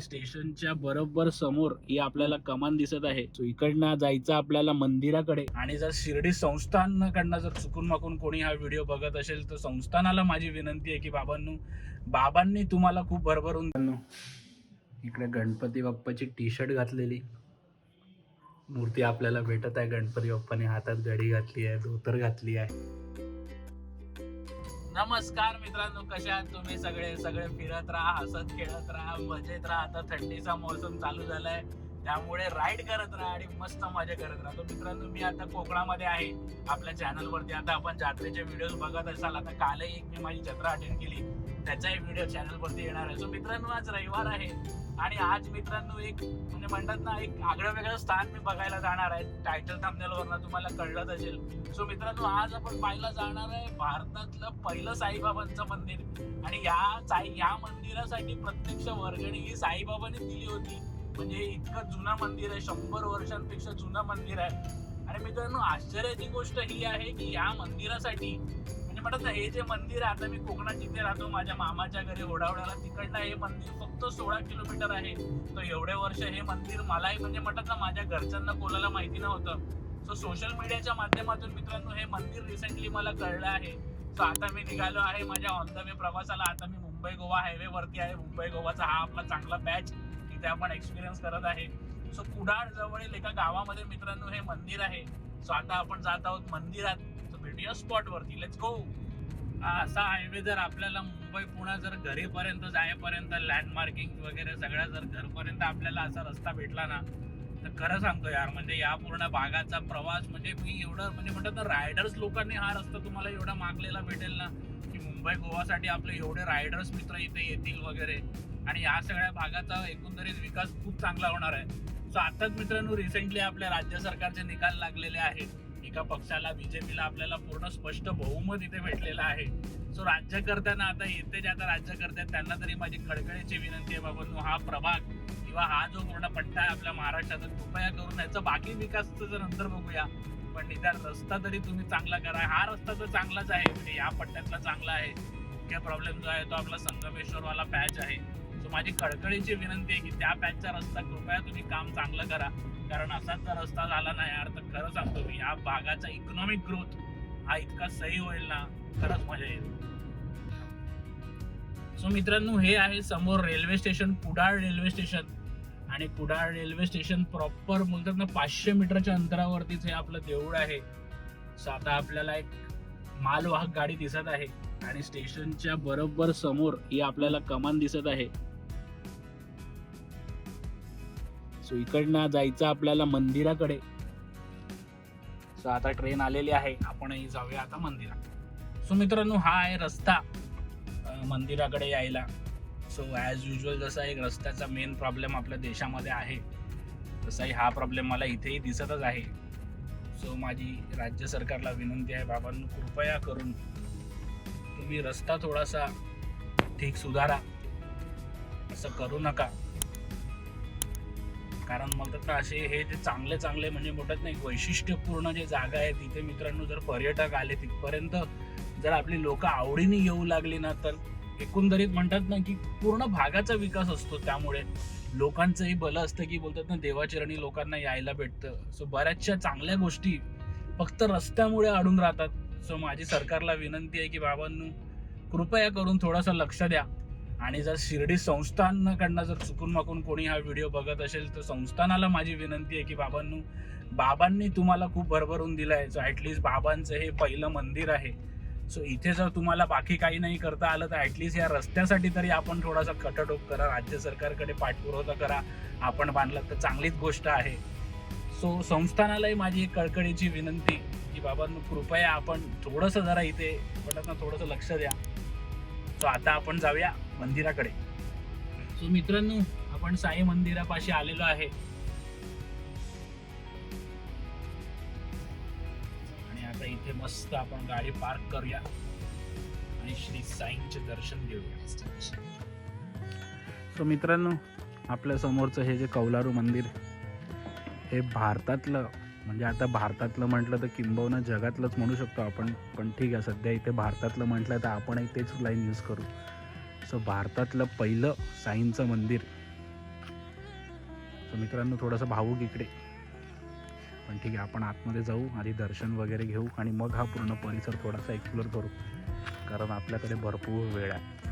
आणि स्टेशनच्या बरोबर समोर ही आपल्याला कमान दिसत आहे. सो इकडनं जायचं आपल्याला मंदिराकडे. आणि जर शिर्डी संस्थानकडनं जर चुकून माकून कोणी हा व्हिडिओ बघत असेल तर संस्थानाला माझी विनंती आहे की बाबांनो बाबांनी तुम्हाला खूप भरभरून इकडे गणपती बाप्पाची टी शर्ट घातलेली. मूर्ती आपल्याला भेटत आहे. गणपती बाप्पाने हातात घडी घातली आहे धोतर घातली आहे. नमस्कार मित्रांनो कशा आहात तुम्ही? सगळे सगळे फिरत राहा हसत खेळत राहा मजेत राहा. आता थंडीचा मोसम चालू झालाय. त्यामुळे राईड करत राहा आणि मस्त मजा करत राहा. मित्रांनो मी आता कोकणामध्ये आहे. आपल्या चॅनलवरती आता आपण जत्रेचे व्हिडिओ बघत असाल. आता कालही एक मी माझी जत्रा अटेंड केली. त्याचाही व्हिडिओ चॅनलवरती येणार आहे. सो मित्रांनो आज रविवार आहे. आणि आज मित्रांनो एक म्हणजे म्हणतात ना एक आगळं वेगळं स्थान मी बघायला जाणार आहे. टायटल थांबण्यावरनं तुम्हाला कळलंच असेल. सो मित्रांनो आज आपण पाहायला जाणार आहे भारतातलं पहिलं साईबाबांचं मंदिर. आणि या साई या मंदिरासाठी प्रत्यक्ष वर्गणी ही साईबाबांनी दिली होती. म्हणजे इतकं जुनं मंदिर आहे शंभर वर्षांपेक्षा जुनं मंदिर आहे. आणि मित्रांनो आश्चर्याची गोष्ट ही आहे की या मंदिरासाठी म्हणजे म्हणतात ना हे जे मंदिर आहे आता मी कोकणात जिथे राहतो माझ्या मामाच्या घरी ओढावड्याला तिकडनं हे मंदिर फक्त सोळा किलोमीटर आहे. तर एवढे वर्ष हे मंदिर मलाही म्हणजे म्हणतात ना माझ्या घरच्यांना कोणाला माहिती नव्हतं. सो सोशल मीडियाच्या माध्यमातून मित्रांनो हे मंदिर रिसेंटली मला कळलं आहे. सो आता मी निघालो आहे माझ्या ऑन द वे प्रवासाला. आता मी मुंबई गोवा हायवे वरती आहे. मुंबई गोवाचा हा आपला चांगला बॅच तिथे आपण एक्सपिरियन्स करत आहे. सो कुडाळ जवळील एका गावामध्ये मित्रांनो हे मंदिर आहे. सो आता आपण जात आहोत मंदिरात. भेटूया स्पॉट वरती. लेट्स गो असा हायवे जर आपल्याला मुंबई पुणे जर घरीपर्यंत जायपर्यंत लँडमार्किंग वगैरे सगळ्या जर घरपर्यंत आपल्याला असा रस्ता भेटला ना तर खरं सांगतो यार म्हणजे या पूर्ण भागाचा प्रवास म्हणजे मी एवढं म्हणजे म्हणतात ना रायडर्स लोकांनी हा रस्ता तुम्हाला एवढा मागलेला भेटेल ना की मुंबई गोवासाठी आपले एवढे रायडर्स मित्र इथे येतील वगैरे. आणि या सगळ्या भागाचा एकंदरीत विकास खूप चांगला होणार आहे. सो आताच मित्रांनो रिसेंटली आपल्या राज्य सरकारचे निकाल लागलेले आहेत. एका पक्षाला बीजेपीला आपल्याला पूर्ण स्पष्ट बहुमत इथे भेटलेलं आहे. सो राज्यकर्त्यांना आता येते जे आता राज्यकर्ते त्यांना तरी माझी खडखडीची विनंती आहे बाबा हा प्रभाग किंवा हा जो पूर्ण पट्टा आहे आपल्या महाराष्ट्राचा कृपया करून याचा बाकी विकास जर नंतर बघूया पण निदान रस्ता तरी तुम्ही चांगला करा. हा रस्ता तर चांगलाच आहे म्हणजे या पट्ट्यातला चांगला आहे. मुख्य प्रॉब्लेम जो आहे तो आपला संगमेश्वरवाला पॅच आहे. सो माझी खडखडीची विनंती आहे की त्या पॅचचा रस्ता कृपया तुम्ही काम चांगलं करा. कारण असाच जर रस्ता झाला नाही यार तर खरं सांगतो मी या भागाचा इकॉनॉमिक ग्रोथ हा इतका सही होईल ना खरंच मजा येईल. सो मित्रांनो हे आहे समोर railway station Kudal railway station आणि कुडाळ रेल्वे स्टेशन प्रॉपर बोलतात ना पाचशे मीटरच्या अंतरावरतीच हे आपलं देऊळ आहे. सो आता आपल्याला एक मालवाहक गाडी दिसत आहे. आणि स्टेशनच्या बरोबर समोर ही आपल्याला कमान दिसत आहे. सो इकडनं जायचं आपल्याला मंदिराकडे. सो आता ट्रेन आलेली आहे. आपणही जाऊया आता मंदिरात. सो मित्रांनो हा आहे रस्ता. मंदिराकडे यायला. सो ॲज युजल जसा एक रस्त्याचा मेन प्रॉब्लेम आपल्या देशामध्ये आहे तसाही हा प्रॉब्लेम मला इथेही दिसतच आहे. सो माझी राज्य सरकारला विनंती आहे बाबांनो कृपया करून तुम्ही रस्ता थोडासा ठीक सुधारा. असं करू नका. कारण म्हणतात ना असे हे जे चांगले चांगले म्हणजे म्हणतात ना एक वैशिष्ट्यपूर्ण जे जागा आहे तिथे मित्रांनो जर पर्यटक आले तिथपर्यंत जर आपली लोक आवडीने येऊ लागली ना तर एकंदरीत म्हणतात ना की पूर्ण भागाचा विकास असतो. त्यामुळे लोकांचंही भलं असतं की बोलतात ना देवाचरणी लोकांना यायला भेटतं. सो बऱ्याचशा चांगल्या गोष्टी फक्त रस्त्यामुळे अडून राहतात. सो माझी सरकारला विनंती आहे की बाबांनो कृपया करून थोडंसं लक्ष द्या. आणि जर शिर्डी संस्थानकडनं जर चुकून माकून कोणी हा व्हिडिओ बघत असेल तर संस्थानाला माझी विनंती आहे की बाबांनो बाबांनी तुम्हाला खूप भरभरून दिलं आहे सो ॲटलिस्ट बाबांचं हे पहिलं मंदिर आहे. सो इथे जर तुम्हाला बाकी काही नाही करता आलं तर ॲटलिस्ट या रस्त्यासाठी तरी आपण थोडासा कटटोप करा. राज्य सरकारकडे पाठपुरवठा करा. आपण बांधलं तर चांगलीच गोष्ट आहे. सो संस्थानालाही माझी एक कळकळीची विनंती की बाबांनो कृपया आपण थोडंसं जरा इथे म्हणतात ना थोडंसं लक्ष द्या. तो आता आपण जाऊया मंदिराकडे. सो मित्रांनो आपण साई मंदिरापाशी आलेलो आहे. आणि आता इथे मस्त आपण गाडी पार्क करूया. आणि श्री साईंचे दर्शन घेऊया. सो मित्रांनो आपल्या समोरचं हे जे कौलारू मंदिर हे भारतातलं म्हणजे आता भारतातलं म्हटलं तर किंबहुना जगातलंच म्हणू शकतो आपण पण ठीक आहे सध्या इथे भारतातलं म्हटलं तर आपणही तेच लाईन यूज करू. सो भारतातलं पहिलं साईंचं मंदिर. सो मित्रांनो थोडंसं भावूक इकडे. पण ठीक आहे आपण आतमध्ये जाऊ आधी दर्शन वगैरे घेऊ आणि मग हा पूर्ण परिसर थोडासा एक्सप्लोर करू. कारण आपल्याकडे भरपूर वेळ आहे.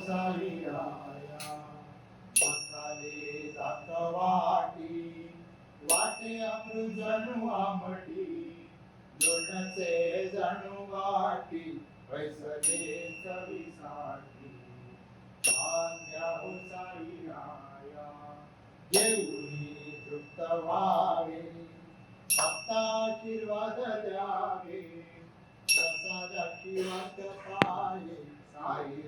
हो सारी आया मसाले जात वाटी वाटे अमृत जणू आमटी लोणचे जणू वाटी वैसले चवीसाठी धान्या हो आया येऊनी तृप्त व्हावे सत्ता आशीर्वाद द्यावे वाट पाये साई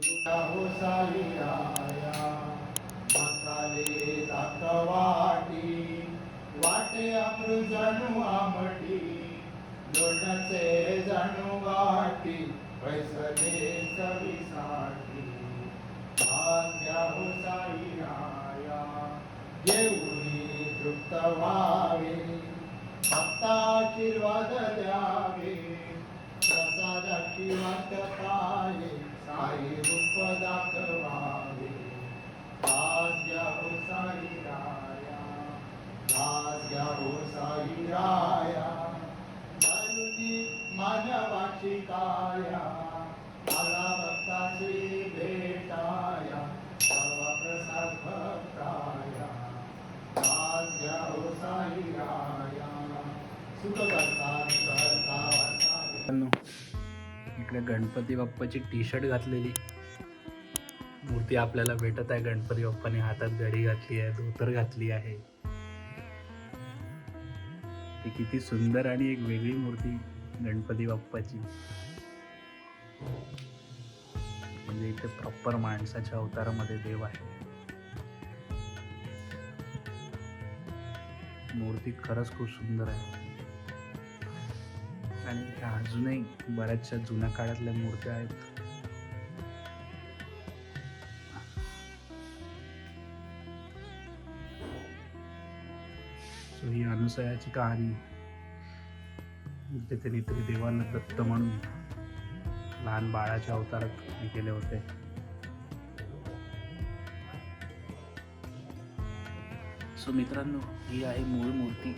वाटे अमृत जणू आमटी लोणचे जणू वाटी वैसले चवीसाठी भाग्या हो साई आया येऊनी तृप्त व्हावे भक्ता आशीर्वाद द्यावे. प्रसादाची वाट पाये साई रूप दाखवावे. हो साई राया भाग्या हो साई राया. मानवाची काया मला भक्ताची भेट गणपती बाप्पाची टी शर्ट घातलेली. मूर्ती आपल्याला भेटत आहे. गणपती बाप्पाने हातात घडी घातली आहे. धोतर घातली आहे. ती किती सुंदर आणि एक वेगळी मूर्ती गणपती बाप्पाची. म्हणजे इथे प्रॉपर माणसाच्या अवतारामध्ये देव आहे. मूर्ती खरंच खूप सुंदर आहे. आणि अजूनही बऱ्याचशा जुन्या काळातल्या मूर्त्या आहेत. So ही अनुसयाची कहाणी. तिथे देवानं दत्त म्हणून लहान बाळाच्या अवतारात केले होते. सो मित्रांनो ही आहे मूळ मूर्ती.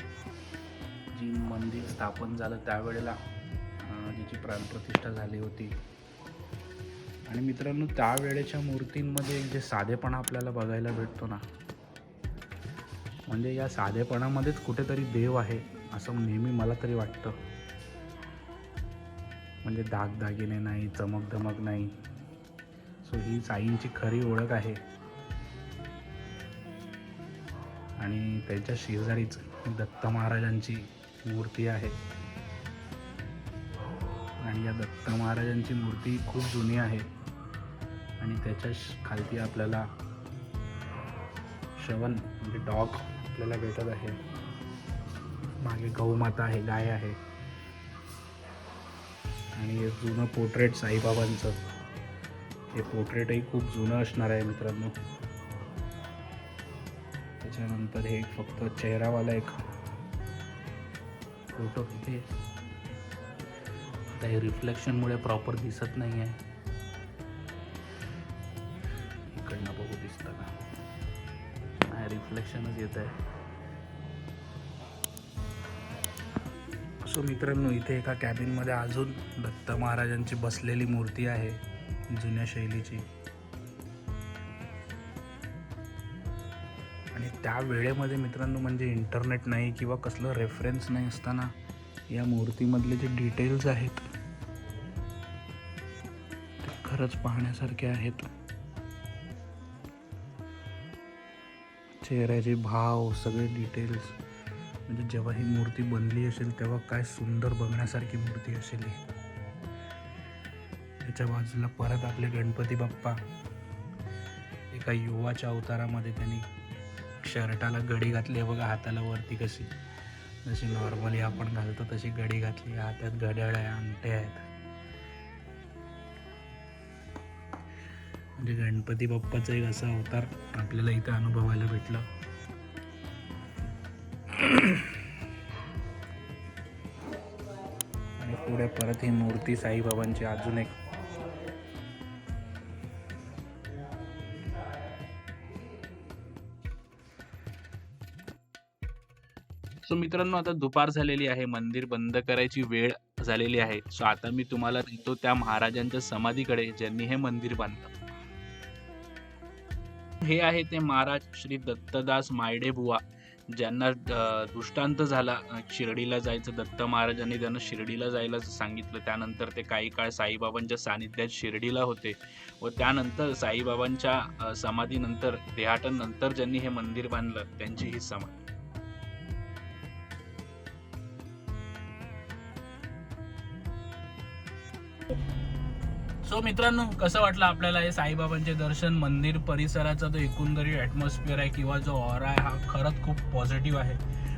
जी मंदिर स्थापन झालं त्यावेळेला तिची प्राण प्राणप्रतिष्ठा झाली होती. आणि मित्रांनो त्यावेळेच्या मूर्तींमध्ये जे साधेपणा आपल्याला बघायला भेटतो ना म्हणजे या साधेपणामध्येच कुठेतरी देव आहे असं नेहमी मला तरी वाटतं. म्हणजे दागदागिने नाही चमक धमक नाही. सो ही साईंची खरी ओळख आहे. आणि त्यांच्या शेजारीच दत्त महाराजांची मूर्ती आहे. आणि या दत्त महाराजांची मूर्ती खूप जुनी आहे. आणि त्याच्या खालती आपल्याला श्रवण म्हणजे डॉग आपल्याला भेटत आहे. मागे गौमाता आहे गाय आहे. आणि हे जुनं पोर्ट्रेट साईबाबांचं. हे पोर्ट्रेटही खूप जुनं असणार आहे मित्रांनो. त्याच्यानंतर हे फक्त चेहरावाला एक फोटो तिथे आता हे रिफ्लेक्शनमुळे प्रॉपर दिसत नाही आहे इकडनं बघू दिसतं का? नाही रिफ्लेक्शनच येत आहे सो मित्रांनो इथे एका कॅबिनमध्ये अजून दत्त महाराजांची बसलेली मूर्ती आहे जुन्या शैलीची. त्या वेळेमध्ये मित्रांनो म्हणजे इंटरनेट नाही किंवा कसलं रेफरन्स नाही असताना या मूर्तीमधले जे डिटेल्स आहेत ते खरंच पाहण्यासारखे आहेत. चेहऱ्याचे भाव सगळे डिटेल्स म्हणजे जेव्हा ही मूर्ती बनली असेल तेव्हा काय सुंदर बघण्यासारखी मूर्ती असेल ही. त्याच्या बाजूला परत आपले गणपती बाप्पा. एका युवाच्या अवतारामध्ये त्यांनी शर्टाला गडी घातली आहे बघा हाताला वरती कशी. जशी नॉर्मली आपण घालतो तशी गडी घातली हातात घड्याळ आहे अंगठे आहेत. म्हणजे गणपती बाप्पाचा एक असा अवतार आपल्याला इथं अनुभवायला भेटला. आणि पुढे परत ही मूर्ती साईबाबांची अजून एक सो मित्रांनो आता दुपार झालेली आहे. मंदिर बंद करायची वेळ झालेली आहे. सो आता मी तुम्हाला देतो त्या महाराजांच्या समाधीकडे ज्यांनी हे मंदिर बांधलं. हे आहे ते महाराज श्री दत्तदास मायडे बुवा. ज्यांना दृष्टांत झाला. शिर्डीला जायचं दत्त महाराजांनी त्यांना शिर्डीला जायला सांगितलं. त्यानंतर ते काही काळ साईबाबांच्या सानिध्यात शिर्डीला होते व त्यानंतर साईबाबांच्या समाधीनंतर देहाटन नंतर ज्यांनी हे मंदिर बांधलं त्यांची ही समाधी. सो मित्रांनो कसं वाटलं आपल्याला हे साईबाबांचे दर्शन? मंदिर परिसराचा जो एकंदरीत ॲटमॉस्फिअर आहे किंवा जो ऑरा आहे हा खरंच खूप पॉझिटिव्ह आहे.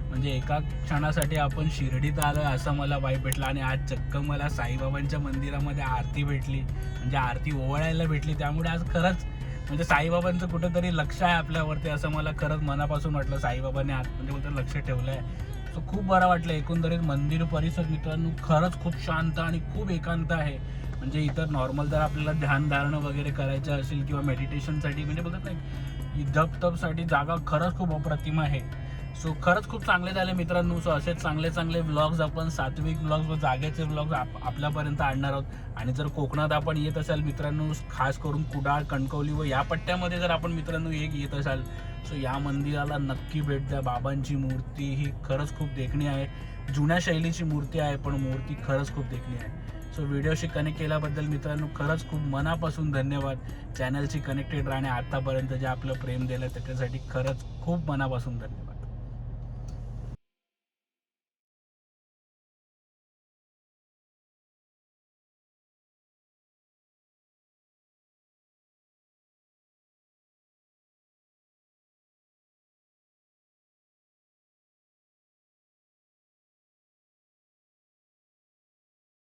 म्हणजे एका क्षणासाठी आपण शिर्डीत आलो असं मला वाईब भेटला आणि आज चक्क मला साईबाबांच्या मंदिरामध्ये आरती भेटली. म्हणजे आरती ओवाळायला भेटली. त्यामुळे आज खरंच म्हणजे साईबाबांचं कुठंतरी लक्ष आहे आपल्यावरती असं मला खरंच मनापासून वाटलं साईबाबांनी आज म्हणजे कुठं लक्ष ठेवलं आहे सो खूप बरं वाटलं एकंदरीत मंदिर परिसर मित्रांनो खरंच खूप शांत आणि खूप एकांत आहे. म्हणजे इतर नॉर्मल जर आपल्याला ध्यानधारणं वगैरे करायचं असेल किंवा मेडिटेशनसाठी म्हणजे बघत नाही जप जागा खरंच खूप अप्रतिम आहे. सो खरंच खूप चांगले झाले मित्रांनो. सो असेच चांगले चांगले व्लॉग्स आपण सात्विक व्लॉग्स व जागेचे व्लॉग्स आप आपल्यापर्यंत आणणार आहोत. आणि जर कोकणात आपण येत असाल मित्रांनो खास करून कुडाळ कणकवली व या पट्ट्यामध्ये जर आपण मित्रांनो एक येत असाल सो या मंदिराला नक्की भेट द्या. बाबांची मूर्ती ही खरंच खूप देखणी आहे. जुन्या शैलीची मूर्ती आहे पण मूर्ती खरंच खूप देखणी आहे. सो व्हिडिओशी कनेक्ट केल्याबद्दल मित्रांनो खरंच खूप मनापासून धन्यवाद. चॅनलशी कनेक्टेड राहणे आतापर्यंत जे आपलं प्रेम दिलं त्याच्यासाठी खरंच खूप मनापासून धन्यवाद.